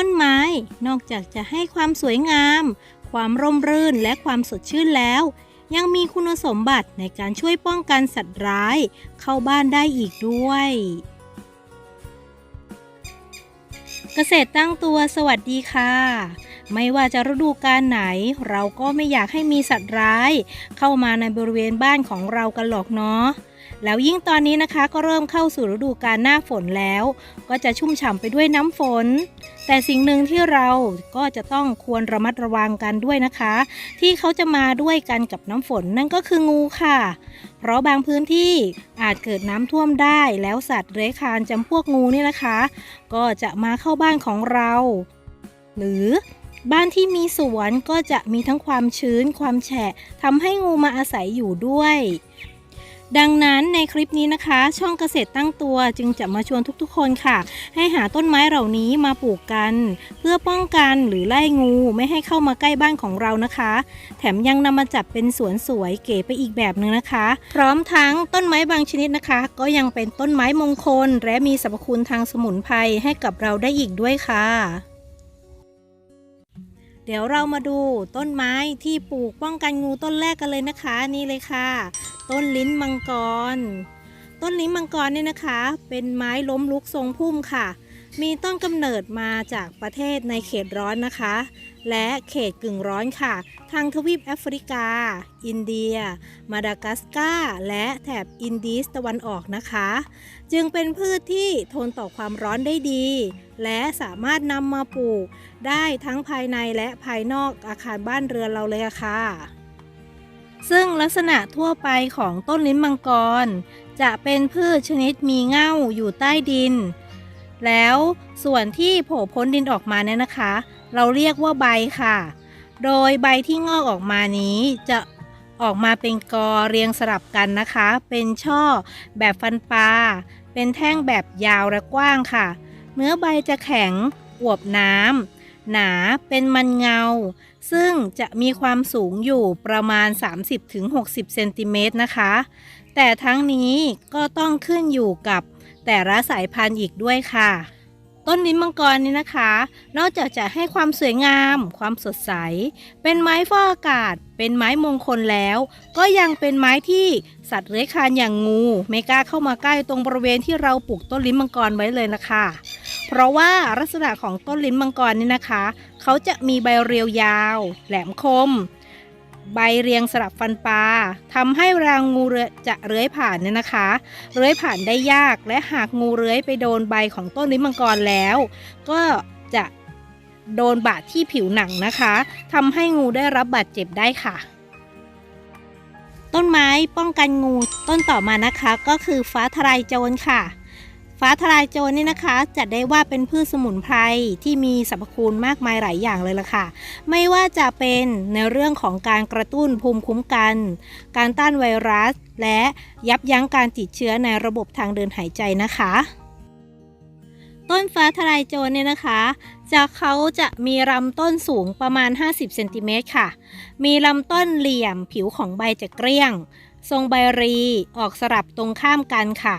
ต้นไม้ นอกจากจะให้ความสวยงาม ความร่มรื่นและความสดชื่นแล้ว ยังมีคุณสมบัติในการช่วยป้องกันสัตว์ร้าย เข้าบ้านได้อีกด้วย เกษตรตั้งตัวสวัสดีค่ะไม่ว่าจะฤดูกาลไหน เราก็ไม่อยากให้มีสัตว์ร้าย เข้ามาในบริเวณบ้านของเรากันหรอกเนาะ แล้วยิ่งตอนนี้นะคะก็เริ่มเข้าสู่ฤดูกาลหน้าฝนแล้ว ก็จะชุ่มฉ่ำไปด้วยน้ำฝน แต่สิ่งหนึ่งที่เราก็จะต้องควรระมัดระวังกันด้วยนะคะ ที่เขาจะมาด้วยกันกับน้ำฝนนั่นก็คืองูค่ะ เพราะบางพื้นที่อาจเกิดน้ำท่วมได้ แล้วสัตว์เลื้อยคลานจำพวกงูนี่นะคะ ก็จะมาเข้าบ้านของเรา หรือบ้านที่มีสวนก็จะมีทั้งความชื้นความแฉะทำให้งูมาอาศัยอยู่ด้วย ดังนั้นในคลิปนี้นะคะ ช่องเกษตรตั้งตัวจึงจะมาชวนทุกๆ คนค่ะ ให้หาต้นไม้เหล่านี้มาปลูกกัน เพื่อป้องกันหรือไล่งูไม่ให้เข้ามาใกล้บ้านของเรานะคะ แถมยังนำมาจัดเป็นสวนสวยเก๋ไปอีกแบบหนึ่งนะคะ พร้อมทั้งต้นไม้บางชนิดนะคะ ก็ยังเป็นต้นไม้มงคล และมีสรรพคุณทางสมุนไพรให้กับเราได้อีกด้วยค่ะ เดี๋ยวเรามาดูต้นไม้ที่ปลูกป้องกันงูต้นแรกกันเลยนะคะ นี่เลยค่ะ ต้นลิ้นมังกร ต้นลิ้นมังกรเนี่ยนะคะ เป็นไม้ล้มลุกทรงพุ่มค่ะ มีต้นกำเนิดมาจากประเทศในเขตร้อนนะคะ และเขตกึ่งร้อนค่ะ ทางทวีปแอฟริกา อินเดีย มาดากัสการ์และแถบอินดีสตะวันออกนะคะ จึงเป็นพืชที่ทนต่อความร้อนได้ดี และสามารถนำมาปลูก ได้ทั้งภายในและภายนอกอาคารบ้านเรือนเราเลยค่ะซึ่งลักษณะทั่วไปของต้นลิ้นมังกร จะเป็นพืชชนิดมีเง่าอยู่ใต้ดิน แล้วส่วนที่โผล่พ้นดินออกมาเนี่ยนะคะ เราเรียกว่าใบค่ะ โดยใบที่งอกออกมานี้จะออกมาเป็นกอเรียงสลับกันนะคะ เป็นช่อแบบฟันปลา เป็นแท่งแบบยาวและกว้างค่ะ เนื้อใบจะแข็งอวบน้ำหนาเป็นมันเงา ซึ่งจะมีความสูงอยู่ประมาณ 30-60 เซนติเมตรนะคะ แต่ทั้งนี้ก็ต้องขึ้นอยู่กับแต่ละสายพันธุ์อีกด้วยค่ะ ต้นลิ้นมังกรนี้นะคะ นอกจากจะให้ความสวยงาม ความสดใส เป็นไม้ฟอกอากาศ เป็นไม้มงคลแล้ว ก็ยังเป็นไม้ที่สัตว์เลื้อยคลานอย่างงู ไม่กล้าเข้ามาใกล้ตรงบริเวณที่เราปลูกต้นลิ้นมังกรไว้เลยนะคะ เพราะว่าลักษณะของต้นลิ้นมังกรนี่นะคะ เขาจะมีใบเรียวยาว แหลมคม ใบเรียงสลับฟันปลาทำให้รางงูเจะเลื้อยผ่านเนี่ยนะคะ เลื้อยผ่านได้ยากและหากงูเลื้อยไปโดนใบของต้นลิ้นมังกรแล้ว ก็จะโดนบาดที่ผิวหนังนะคะทำให้งูได้รับบาดเจ็บได้ค่ะ ต้นไม้ป้องกันงูต้นต่อมานะคะ ก็คือฟ้าทลายโจรค่ะ ฟ้าทลายโจรนี่นะคะ จัดได้ว่าเป็นพืชสมุนไพรที่มีสรรพคุณมากมายหลายอย่างเลยล่ะค่ะ ไม่ว่าจะเป็นในเรื่องของการกระตุ้นภูมิคุ้มกัน การต้านไวรัส และยับยั้งการติดเชื้อในระบบทางเดินหายใจนะคะ ต้นฟ้าทลายโจรเนี่ยนะคะจากเขาจะมีลำต้นสูงประมาณ 50เซนติเมตรค่ะ มีลำต้นเหลี่ยมผิวของใบจะเกลี้ยง ทรงใบรีออกสลับตรงข้ามกันค่ะ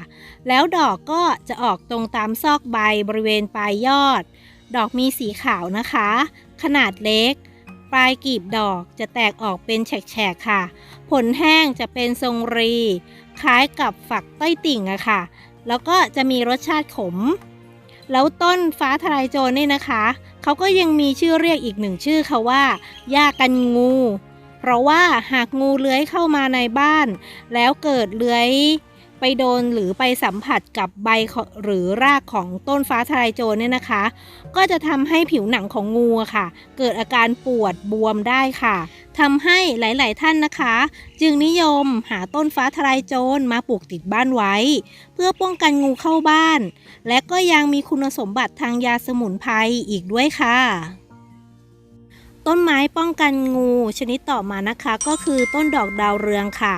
แล้วดอกก็จะออกตรงตามซอกใบบริเวณปลายยอด ดอกมีสีขาวนะคะ ขนาดเล็ก ปลายกลีบดอกจะแตกออกเป็นแฉกๆค่ะ ผลแห้งจะเป็นทรงรี คล้ายกับฝักต้อยติ่งอะค่ะ แล้วก็จะมีรสชาติขม แล้วต้นฟ้าทลายโจรนี่นะคะ เขาก็ยังมีชื่อเรียกอีกหนึ่งชื่อค่ะว่าหญ้ากันงู เพราะว่าหากงูเลื้อยเข้ามาในบ้าน แล้วเกิดเลื้อยไปโดนหรือไปสัมผัสกับใบหรือรากของต้นฟ้าทลายโจรเนี่ยนะคะ ก็จะทำให้ผิวหนังของงูค่ะ เกิดอาการปวดบวมได้ค่ะทำให้หลาย ๆ ท่านนะคะ จึงนิยมหาต้นฟ้าทลายโจรมาปลูกติดบ้านไว้ เพื่อป้องกันงูเข้าบ้าน และก็ยังมีคุณสมบัติทางยาสมุนไพรอีกด้วยค่ะ ต้นไม้ป้องกันงูชนิดต่อมานะคะ ก็คือต้นดอกดาวเรืองค่ะ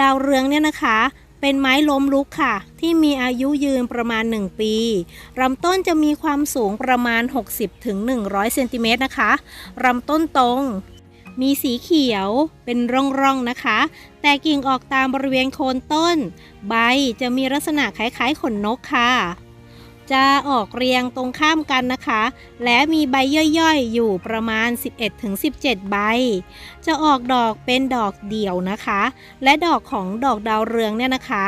ดาวเรืองเนี่ยนะคะ เป็นไม้ล้มลุกค่ะ ที่มีอายุยืนประมาณ 1 ปีลำต้นจะมีความสูงประมาณ 60-100เซนติเมตรนะคะลำต้นตรงมีสีเขียวเป็นร่องๆนะคะ แต่กิ่งออกตามบริเวณโคนต้น ใบจะมีลักษณะคล้ายๆขนนกค่ะ จะออกเรียงตรงข้ามกันนะคะ และมีใบย่อยๆ อยู่ประมาณ 11-17 ใบ จะออกดอกเป็นดอกเดี่ยวนะคะ และดอกของดอกดาวเรืองเนี่ยนะคะ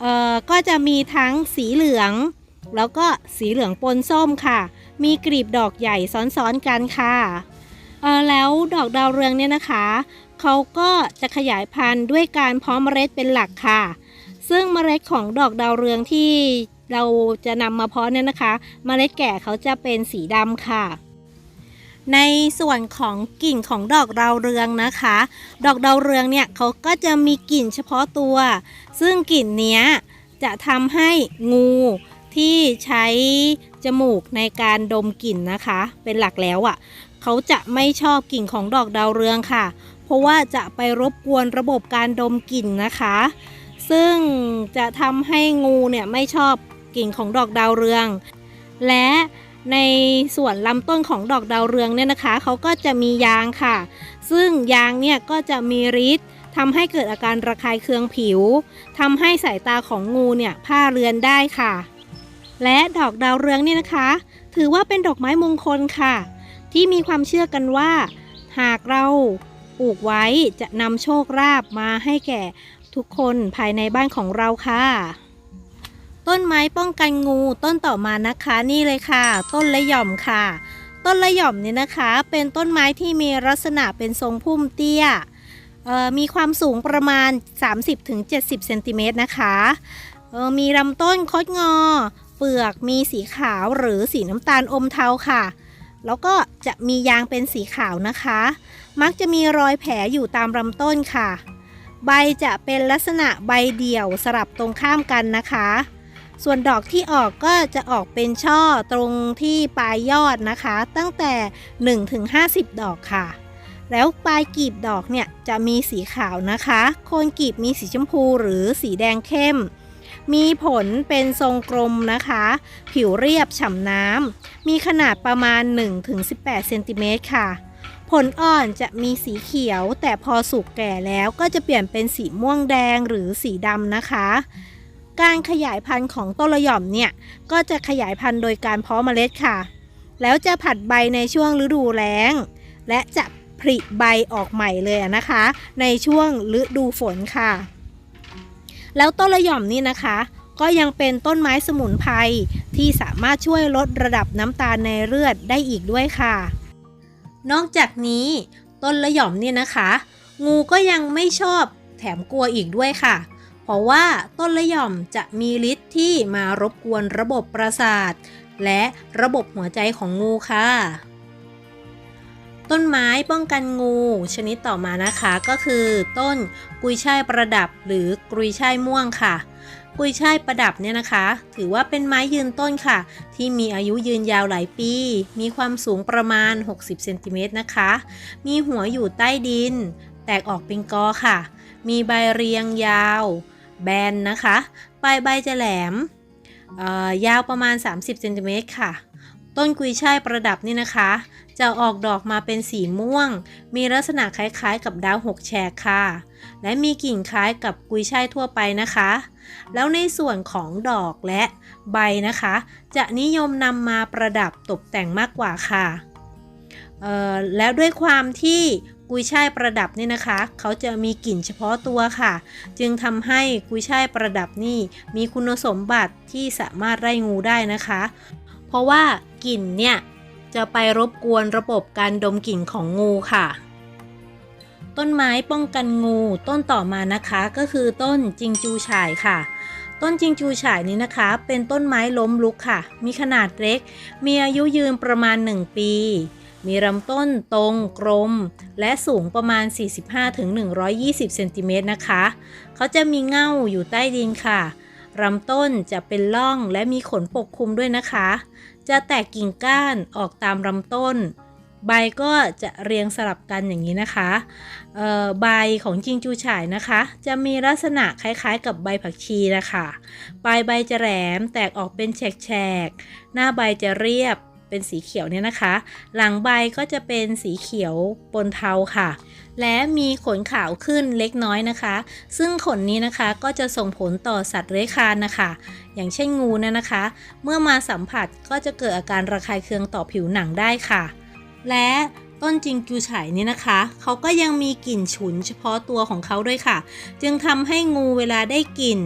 เอ่อก็จะมีทั้งสีเหลือง แล้วก็สีเหลืองปนส้มค่ะ มีกลีบดอกใหญ่ซ้อนๆกันค่ะเอ่อแล้วดอกดาวเรืองเนี่ยนะคะ เขาก็จะขยายพันธุ์ด้วยการเพาะเมล็ดเป็นหลักค่ะ ซึ่งเมล็ดของดอกดาวเรืองที่ เราจะนำมาเพาะเนี่ยนะคะเมล็ดแก่เขาจะเป็นสีดำค่ะ ในส่วนของกลิ่นของดอกดาวเรืองนะคะ ดอกดาวเรืองเนี่ยเขาก็จะมีกลิ่นเฉพาะตัว ซึ่งกลิ่นเนี้ยจะทำให้งูที่ใช้จมูกในการดมกลิ่นนะคะ เป็นหลักแล้วอะ่ะ เขาจะไม่ชอบกลิ่นของดอกดาวเรืองค่ะ เพราะว่าจะไปรบกวนระบบการดมกลิ่นนะคะ ซึ่งจะทำให้งูเนี่ยไม่ชอบ กลิ่นของดอกดาวเรือง และในส่วนลำต้นของดอกดาวเรืองเนี่ยนะคะเขาก็จะมียางค่ะ ซึ่งยางเนี่ยก็จะมีฤทธิ์ทำให้เกิดอาการระคายเคืองผิวทำให้สายตาของงูเนี่ยผ้าเรือนได้ค่ะ และดอกดาวเรืองเนี่ยนะคะ ถือว่าเป็นดอกไม้มงคลค่ะ ที่มีความเชื่อกันว่า หากเราปลูกไว้จะนำโชคลาภมาให้แก่ทุกคนภายในบ้านของเราค่ะ ต้นไม้ป้องกันงูต้นต่อมานะคะนี่เลยค่ะ ต้นละหย่อมค่ะ ต้นละหย่อมเนี่ยนะคะ เป็นต้นไม้ที่มีลักษณะเป็นทรงพุ่มเตี้ยมีความสูงประมาณ 30-70เซนติเมตรนะคะมีลำต้นคดงอ เปลือกมีสีขาวหรือสีน้ำตาลอมเทาค่ะ แล้วก็จะมียางเป็นสีขาวนะคะ มักจะมีรอยแผลอยู่ตามลำต้นค่ะ ใบจะเป็นลักษณะใบเดี่ยวสลับตรงข้ามกันนะคะ ส่วนดอกที่ออกก็จะออกเป็นช่อตรงที่ปลายยอดนะคะ ตั้งแต่ 1-50ดอกค่ะ แล้วปลายกีบดอกเนี่ยจะมีสีขาวนะคะ โคนกีบมีสีชมพูหรือสีแดงเข้ม มีผลเป็นทรงกลมนะคะ ผิวเรียบฉ่ำน้ำ มีขนาดประมาณ 1-18เซนติเมตรค่ะผลอ่อนจะมีสีเขียวแต่พอสุกแก่แล้วก็จะเปลี่ยนเป็นสีม่วงแดงหรือสีดำนะคะ การขยายพันธุ์ของต้นละย่อมเนี่ยก็จะขยายพันธุ์โดยการเพาะเมล็ดค่ะ แล้วจะผัดใบในช่วงฤดูแล้ง และจะผลิใบออกใหม่เลยนะคะ ในช่วงฤดูฝนค่ะ แล้วต้นละย่อมนี่นะคะ ก็ยังเป็นต้นไม้สมุนไพรที่สามารถช่วยลดระดับน้ำตาลในเลือดได้อีกด้วยค่ะ นอกจากนี้ต้นละย่อมเนี่ยนะคะ งูก็ยังไม่ชอบแถมกลัวอีกด้วยค่ะ เพราะว่าต้นละหย่อมจะมีฤทธิ์ที่มารบกวนระบบประสาท และระบบหัวใจของงูค่ะ ต้นไม้ป้องกันงู ชนิดต่อมานะคะก็คือ ต้นกุยช่ายประดับหรือกุยช่ายม่วงค่ะกุยช่ายประดับเนี่ยนะคะ ถือว่าเป็นไม้ยืนต้นค่ะ ที่มีอายุยืนยาวหลายปี มีความสูงประมาณ 60เซนติเมตรนะคะ มีหัวอยู่ใต้ดิน แตกออกเป็นกอค่ะ มีใบเรียงยาว แบนนะคะปลายใบจะแหลมอ่อยาวประมาณ 30เซนติเมตรค่ะ ต้นกุยช่ายประดับนี่นะคะ จะออกดอกมาเป็นสีม่วง มีลักษณะคล้ายๆ กับดาวหกแฉกค่ะ และมีกิ่งคล้ายกับกุยช่ายทั่วไปนะคะ แล้วในส่วนของดอกและใบนะคะ จะนิยมนำมาประดับตกแต่งมากกว่าค่ะเอ่อแล้วด้วยความที่ กุยช่ายประดับเนี่ยนะคะ เขาจะมีกลิ่นเฉพาะตัวค่ะ จึงทำให้กุยช่ายประดับนี่มีคุณสมบัติที่สามารถไล่งูได้นะคะ เพราะว่ากลิ่นเนี่ยจะไปรบกวนระบบการดมกลิ่นของงูค่ะ ต้นไม้ป้องกันงูต้นต่อมานะคะก็คือต้นจิงจูฉ่ายค่ะต้นจิงจูฉ่ายนี้นะคะ เป็นต้นไม้ล้มลุกค่ะ มีขนาดเล็ก มีอายุยืนประมาณ 1 ปี มีลำต้นตรงกลม และสูงประมาณ 45-120 เซนติเมตรนะคะ เขาจะมีเง่าอยู่ใต้ดินค่ะลำต้นจะเป็นร่องและมีขนปกคลุมด้วยนะคะ จะแตกกิ่งก้านออกตามลำต้น ใบก็จะเรียงสลับกันอย่างนี้นะคะใบของจิงจูฉ่ายนะคะ จะมีลักษณะคล้ายๆ กับใบผักชีนะคะ ปลายใบจะแหลมแตกออกเป็นแฉกๆ หน้าใบจะเรียบ เป็นสีเขียวเนี่ยนะคะ หลังใบก็จะเป็นสีเขียวปนเทาค่ะ และมีขนขาวขึ้นเล็กน้อยนะคะ ซึ่งขนนี้นะคะก็จะส่งผลต่อสัตว์เลื้อยคลานนะคะ อย่างเช่นงูนะนะคะ เมื่อมาสัมผัสก็จะเกิดอาการระคายเคืองต่อผิวหนังได้ค่ะ และ ต้นจิงจูไฉนี่นะคะ เขาก็ยังมีกลิ่นฉุนเฉพาะตัวของเขาด้วยค่ะ จึงทำให้งูเวลาได้กลิ่น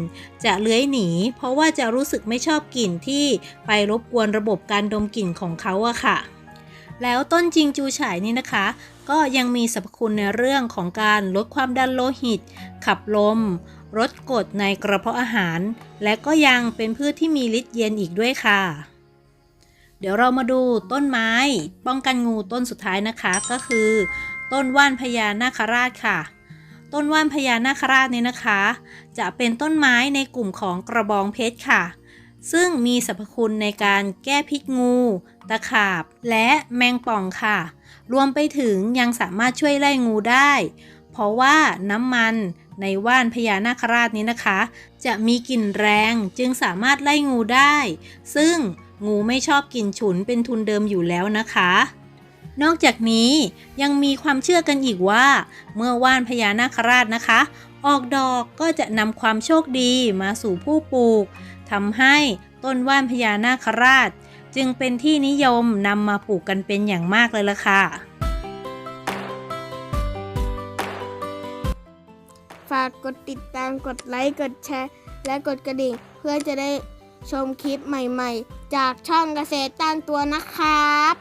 จะเลื้อยหนี เพราะว่าจะรู้สึกไม่ชอบกลิ่นที่ไปรบกวนระบบการดมกลิ่นของเขาอะค่ะ แล้วต้นจิงจูไฉนี่นะคะ ก็ยังมีสรรพคุณในเรื่องของการลดความดันโลหิต ขับลมลดกรดในกระเพาะอาหาร และก็ยังเป็นพืชที่มีฤทธิ์เย็นอีกด้วยค่ะ เดี๋ยวเรามาดูต้นไม้ ป้องกันงูต้นสุดท้ายนะคะก็คือ ต้นว่านพญานาคราชค่ะ ต้นว่านพญานาคราชเนี่ยนะคะ จะเป็นต้นไม้ในกลุ่มของกระบองเพชรค่ะ ซึ่งมีสรรพคุณในการแก้พิษงู ตะขาบ และแมงป่องค่ะ รวมไปถึงยังสามารถช่วยไล่งูได้ เพราะว่าน้ำมันในว่านพญานาคราชนี้นะคะ จะมีกลิ่นแรงจึงสามารถไล่งูได้ ซึ่ง งูไม่ชอบกลิ่นฉุนเป็นทุนเดิมอยู่แล้วนะคะ นอกจากนี้ยังมีความเชื่อกันอีกว่า เมื่อว่านพญานาคราชนะคะ ออกดอกก็จะนำความโชคดีมาสู่ผู้ปลูกทำให้ต้นว่านพญานาคราช จึงเป็นที่นิยมนำมาปลูกกันเป็นอย่างมากเลยล่ะค่ะฝากกดติดตามกดไลค์กดแชร์ และกดกระดิ่งเพื่อจะได้ ชมคลิปใหม่ๆ จากช่องเกษตรตั้งตัวนะครับ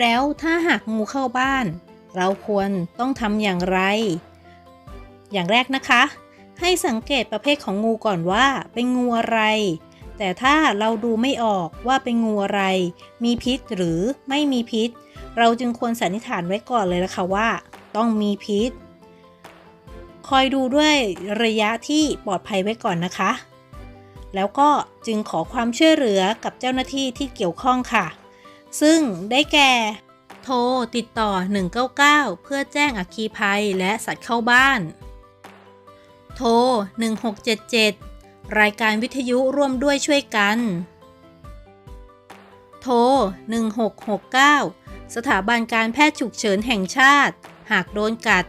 แล้วถ้าหากงูเข้าบ้าน เราควรต้องทำอย่างไร อย่างแรกนะคะ ให้สังเกตประเภทของงูก่อนว่าเป็นงูอะไร แต่ถ้าเราดูไม่ออกว่าเป็นงูอะไร มีพิษหรือไม่มีพิษ เราจึงควรสันนิษฐานไว้ก่อนเลยนะคะว่า ต้องมีพิษ คอยดูด้วยระยะที่ปลอดภัยไว้ก่อนนะคะ แล้วก็จึงขอความช่วยเหลือกับเจ้าหน้าที่ที่เกี่ยวข้องค่ะ ซึ่งได้แก่ โทรติดต่อ 199 เพื่อแจ้งอัคคีภัยและสัตว์เข้าบ้าน โทร1677 รายการวิทยุร่วมด้วยช่วยกัน โทร 1669 สถาบันการแพทย์ฉุกเฉินแห่งชาติ หากโดนกัด